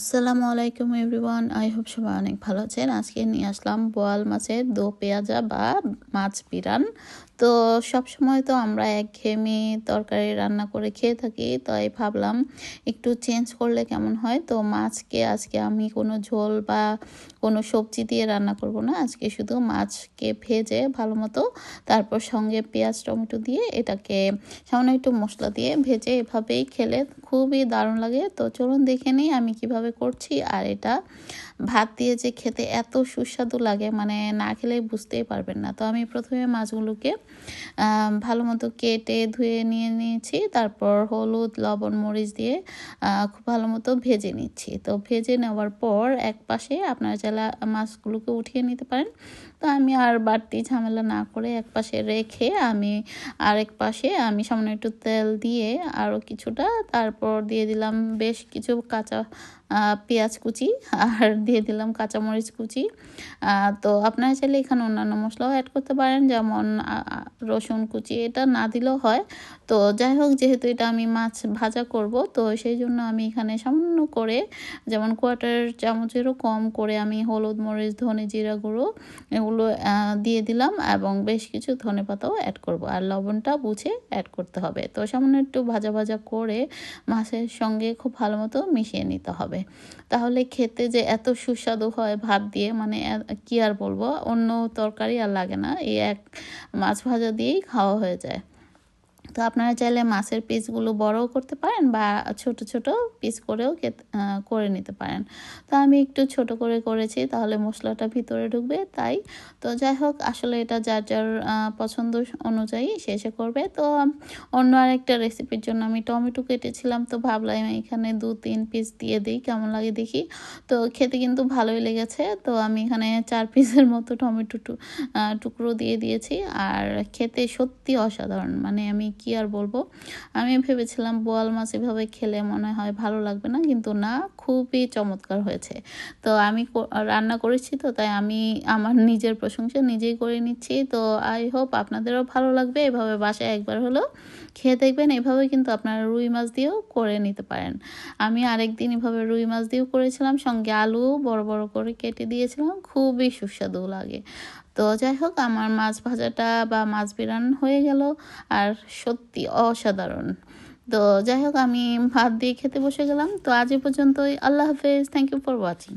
আসসালামু আলাইকুম everyone, I hope সবাই অনেক ভালো আছেন। আজকে নিয়ে আসলাম বোয়াল মাছের দো পেঁয়াজা বা মাছ পিরান। তো সব সময় তো আমরা একঘেয়েমি তরকারি রান্না করে খেয়ে থাকি, তাই ভাবলাম একটু চেঞ্জ করলে কেমন হয়? তো মাছকে আজকে আমি কোনো ঝোল বা কোনো সবজি দিয়ে রান্না করব না। আজকে শুধু মাছকে ভেজে ভালো মতো, তারপর সঙ্গে পেঁয়াজ, টমেটো দিয়ে এটাকে সামান্য একটু মশলা দিয়ে ভেজে এভাবেই খেলে খুবই দারুণ লাগে। তো চলুন দেখে নিই আমি কীভাবে করছি আর এটা ভাত দিয়ে যে খেতে এত সুস্বাদু লাগে মানে না খেলে বুঝতেই পারবেন না। তো আমি প্রথমে মাছগুলোকে ভালো মতো কেটে ধুয়ে নিয়ে নিয়েছি, তারপর হলুদ, লবণ, মরিচ দিয়ে খুব ভালো মতো ভেজে নিচ্ছি। তো ভেজে নেওয়ার পর এক পাশে আপনারা চাইলে মাছগুলোকে উঠিয়ে নিতে পারেন। তো আমি আর বাড়তি ঝামেলা না করে এক পাশে রেখে আমি আরেক পাশে আমি সামান্য একটু তেল দিয়ে আরও কিছুটা, তারপর দিয়ে দিলাম বেশ কিছু কাঁচা পেঁয়াজ কুচি আর দিয়ে দিলাম কাঁচামরিচ কুচি। তো আপনারা চাইলে এখানে অন্যান্য মশলাও অ্যাড করতে পারেন, যেমন রসুন কুচি, এটা না দিলেও হয়। তো যাই হোক, যেহেতু এটা আমি মাছ ভাজা করব, তো সেই জন্য আমি এখানে সামান্য করে, যেমন কোয়ার্টার চামচেরও কম করে আমি হলুদ, মরিচ, ধনে জিরা গুঁড়ো এগুলো দিয়ে দিলাম এবং বেশ কিছু ধনে পাতাও অ্যাড করব। আর লবণটা বুঝে অ্যাড করতে হবে। তো সামান্য একটু ভাজা ভাজা করে মাছের সঙ্গে খুব ভালো মতো মিশিয়ে নিতে হবে। তাহলে খেতে যে এত সুস্বাদু হয় ভাত দিয়ে মানে কি আর বলব? অন্য তরকারি আর লাগে না। এই এক মাছ ভাজা দিয়েই খাওয়া হয়ে যায়। তো আপনারা চাইলে মাছের পিসগুলো বড়ও করতে পারেন বা ছোট ছোট পিস করেও করে নিতে পারেন। তো আমি একটু ছোট করে করেছি, তাহলে মশলাটা ভিতরে ঢুকবে, তাই। তো যাই হোক, আসলে এটা যার যার পছন্দ অনুযায়ী শেষে করবে। তো অন্য আরেকটা রেসিপির জন্য আমি টমেটো কেটেছিলাম, তো ভাবলাম এখানে দু, তিন পিস দিয়ে দিই, কেমন লাগে দেখি। তো খেতে কিন্তু ভালোই লেগেছে, তো আমি এখানে চার পিসের মতো টমেটো টুকরো দিয়ে দিয়েছি। আর খেতে সত্যি অসাধারণ মানে আমি কি আর বলব? আমি ভেবেছিলাম বোয়াল মাছ এভাবে খেলে মনে হয় ভালো লাগবে না, কিন্তু না খুবই চমৎকার হয়েছে। তো আমি রান্না করেছি তো, তাই আমি আমার নিজের প্রশংসা নিজেই করে নিচ্ছি। তো আই হোপ আপনাদেরও ভালো লাগবে। এভাবে বাসায় একবার হলো খেয়ে দেখবেন। এভাবে কিন্তু আপনারা রুই মাছ দিয়েও করে নিতে পারেন। আমি আরেক দিন এভাবে রুই মাছ দিয়েও করেছিলাম। সঙ্গে আলু বড় বড় করে কেটে দিয়েছিলাম। খুবই সুস্বাদু লাগে। তো যাই হোক, আমার মাছ ভাজাটা বা মাছ বিরান হয়ে গেল। আর সত্যি অসাধারণ। তো যাই হোক, আমি ভাত দিয়ে খেতে বসে গেলাম। তো আজ এ পর্যন্তই। আল্লাহ হাফেজ। Thank you for watching